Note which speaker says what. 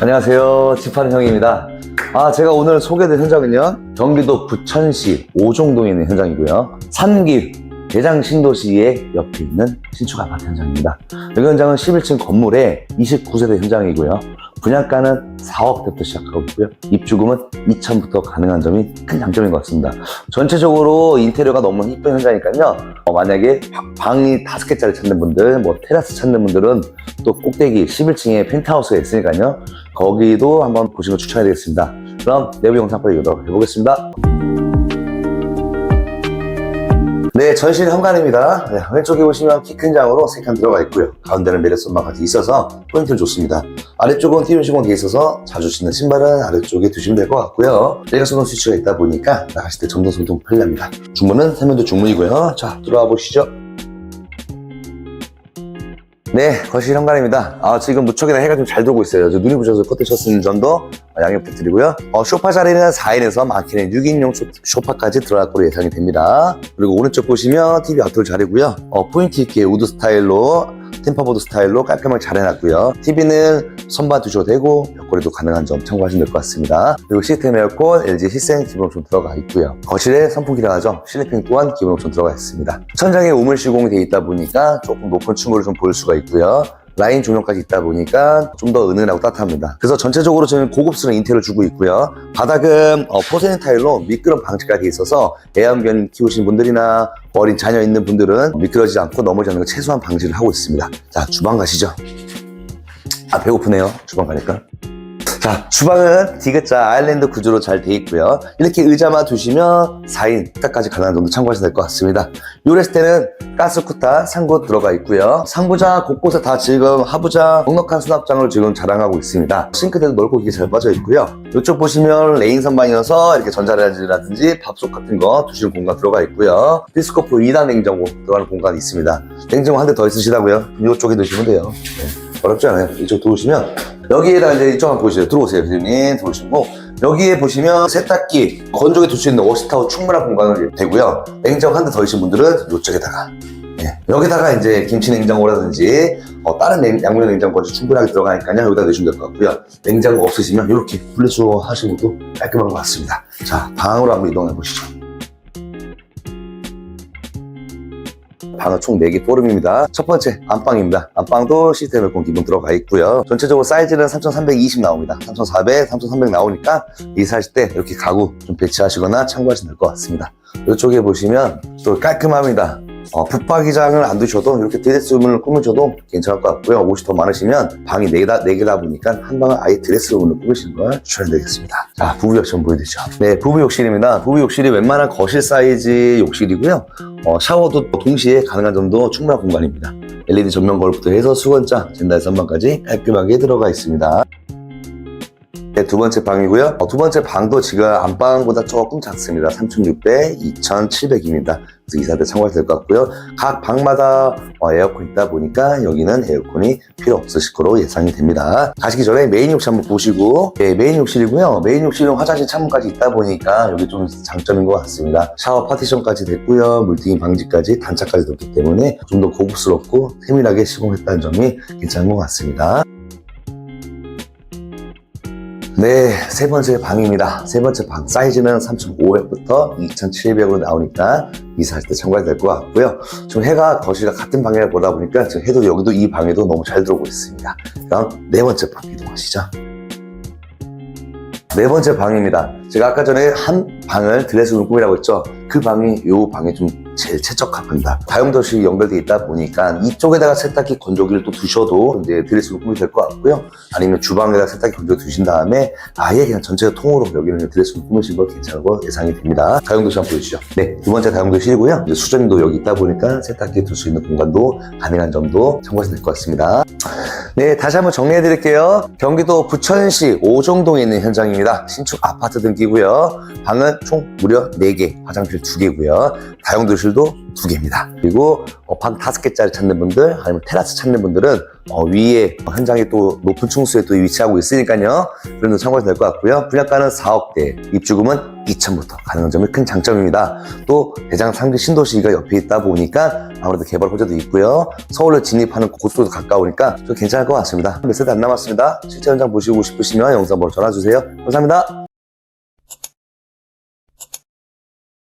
Speaker 1: 안녕하세요. 집하는 형입니다. 아, 제가 오늘 소개될 현장은요. 경기도 부천시 오종동에 있는 현장이고요. 삼기 대장 신도시의 옆에 있는 신축 아파트 현장입니다. 여기 현장은 11층 건물에 29세대 현장이고요. 분양가는 4억대부터 시작하고 있고요. 입주금은 2천부터 가능한 점이 큰 장점인 것 같습니다. 전체적으로 인테리어가 너무 이쁜 현장이니까요. 어, 만약에 방- 방이 5개짜리 찾는 분들, 뭐 테라스 찾는 분들은 또 꼭대기 11층에 펜트하우스가 있으니까요. 거기도 한번 보시는 거 추천해 드리겠습니다. 그럼 내부 영상 빨리 이도록 해보겠습니다. 네, 전실 현관입니다. 네, 왼쪽에 보시면 키 큰 장으로 세칸 들어가 있고요. 가운데는 메레손마까지 있어서 포인트를 줬습니다. 아래쪽은 띄운 시공 되어 있어서 자주 신는 신발은 아래쪽에 두시면 될 것 같고요. 내가 소동 스위치가 있다 보니까 나가실 때 점등 소통 편리합니다. 중문은 세면도 중문이고요. 자, 들어와 보시죠. 네, 거실 현관입니다. 아, 지금 무척이나 해가 좀 잘 들어오고 있어요. 저 눈이 부셔서 쳤는 점도 양해 부탁드리고요. 어, 소파 자리는 4인에서 많게는 6인용 쇼, 소파까지 들어갈 거로 예상이 됩니다. 그리고 오른쪽 보시면 TV 아웃돌 자리고요. 어, 포인트 있게 우드 스타일로 템퍼보드 스타일로 깔끔하게 잘 해놨고요. TV는 선반 두셔도 되고 벽걸이도 가능한 점 참고하시면 될 것 같습니다. 그리고 시스템 에어컨 LG 히센 기본 옵션 들어가 있고요. 거실에 선풍기라 하죠. 실리핑 또한 기본 옵션 들어가 있습니다. 천장에 우물 시공이 되어 있다 보니까 조금 높은 층고를 좀 볼 수가 있고요. 라인 조명까지 있다 보니까 좀 더 은은하고 따뜻합니다. 그래서 전체적으로 저는 고급스러운 인테리어를 주고 있고요. 바닥은 어, 포세닌 타일로 미끄럼 되어 있어서 애완견 키우시는 분들이나 어린 자녀 있는 분들은 미끄러지지 않고 넘어지지 않는 거 최소한 방지를 하고 있습니다. 자, 주방 가시죠. 아, 배고프네요. 주방 가니까. 자, 주방은 디귿자 아일랜드 구조로 잘 돼 있고요. 이렇게 의자만 두시면 4인 딱까지 가능한 정도 참고하시면 될 것 같습니다. 때는 가스쿠타 상부 들어가 있고요. 상부장 곳곳에 다 지금 하부장 넉넉한 수납장을 지금 자랑하고 있습니다. 싱크대도 넓고 이게 잘 빠져 있고요. 이쪽 보시면 레인 선반이어서 이렇게 전자레인지라든지 밥솥 같은 거 두실 공간 들어가 있고요. 디스코프 2단 냉장고 들어가는 공간이 있습니다. 냉장고 한 대 더 있으시다고요? 이쪽에 넣으시면 돼요. 네. 어렵지 않아요. 이쪽 들어오시면 여기에다 이제 이쪽 한번 보시죠. 들어오세요, 선생님. 들어오시고 여기에 보시면 세탁기, 건조기 둘 수 있는 워시타워 충분한 공간이 되고요. 냉장고 한대 더 있으신 분들은 이쪽에다가 예, 여기다가 이제 김치 냉장고라든지 어, 다른 냉, 양면 냉장고가 충분하게 들어가니까요. 여기다 넣으시면 될 것 같고요. 냉장고 없으시면 이렇게 분리수거 하시는 것도 깔끔한 것 같습니다. 자, 방으로 한번 이동해 보시죠. 방은 총 4개 포름입니다. 첫 번째, 안방입니다. 안방도 시스템 에어컨 기본 들어가 있고요. 전체적으로 사이즈는 3,320 나옵니다. 3,400, 3,300 나오니까 이사하실 때 이렇게 가구 좀 배치하시거나 참고하시면 될 것 같습니다. 이쪽에 보시면 또 깔끔합니다. 어, 붙박이장을 안 두셔도 이렇게 드레스룸을 꾸미셔도 괜찮을 것 같고요. 옷이 더 많으시면 방이 4개다, 4개다 보니까 한 방을 아예 드레스룸으로 꾸미시는 걸 추천해드리겠습니다. 자, 부부 욕실 보여드리죠. 네, 부부 욕실입니다. 부부 욕실이 웬만한 거실 사이즈 욕실이고요. 어, 샤워도 동시에 가능한 정도 충분한 공간입니다. LED 전면 거울부터 해서 수건장, 젠다의 선반까지 깔끔하게 들어가 있습니다. 네, 두 번째 방이고요. 어, 두 번째 방도 지금 안방보다 조금 작습니다. 3,600, 2,700입니다. 그래서 이사 때 참고하셔야 될것 같고요. 각 방마다 어, 에어컨 있다 보니까 여기는 에어컨이 필요 없으실 거로 예상이 됩니다. 가시기 전에 메인 욕실 한번 보시고 네, 메인 욕실이고요. 메인 욕실은 화장실 창문까지 있다 보니까 여기 좀 장점인 것 같습니다. 샤워 파티션까지 됐고요. 물튀김 방지까지 단차까지 됐기 때문에 좀 더 고급스럽고 세밀하게 시공했다는 점이 괜찮은 것 같습니다. 네, 세 번째 방입니다. 세 번째 방 사이즈는 3,500부터 2,700으로 나오니까 이사하실 때 참고해야 될것 같고요. 지금 해가 거실과 같은 방향을 보다 보니까 지금 해도 여기도 이 방에도 너무 잘 들어오고 있습니다. 그럼 네 번째 방 이동하시죠. 네 번째 방입니다. 제가 아까 전에 한 방을 드레스룸 꿈이라고 했죠. 그 방이 이 방에 좀 제일 최적합합니다. 다용도실이 연결되어 있다 보니까 이쪽에다가 세탁기 건조기를 또 두셔도 이제 드레스룸 꿈이 될 것 같고요. 아니면 주방에다 세탁기 건조 두신 다음에 아예 그냥 전체 통으로 여기는 드레스룸 꾸미신 거 괜찮은 거 예상이 됩니다. 다용도실 한번 보여주시죠. 네, 두 번째 다용도실이고요. 수전도 여기 있다 보니까 세탁기 둘 수 있는 공간도 가능한 점도 참고하시면 될 것 같습니다. 네, 다시 한번 정리해 드릴게요. 경기도 부천시 오종동에 있는 현장입니다. 신축 아파트 등기고요. 방은 총 무려 4개, 화장실 2개고요. 다용도실도 2개입니다. 그리고 어, 방 5개짜리 찾는 분들, 아니면 테라스 찾는 분들은 어, 위에 현장에 또 높은 층수에 또 위치하고 있으니까요. 그런 점 참고하시면 될것 같고요. 분양가는 4억대, 입주금은 2층부터 가능한 점이 큰 장점입니다. 또 대장 3기 신도시가 옆에 있다 보니까 아무래도 개발 호재도 있고요. 서울로 진입하는 고속도로 가까우니까 좀 괜찮을 것 같습니다. 몇 세대 안 남았습니다. 실제 현장 보시고 싶으시면 영상 보러 전화 주세요. 감사합니다.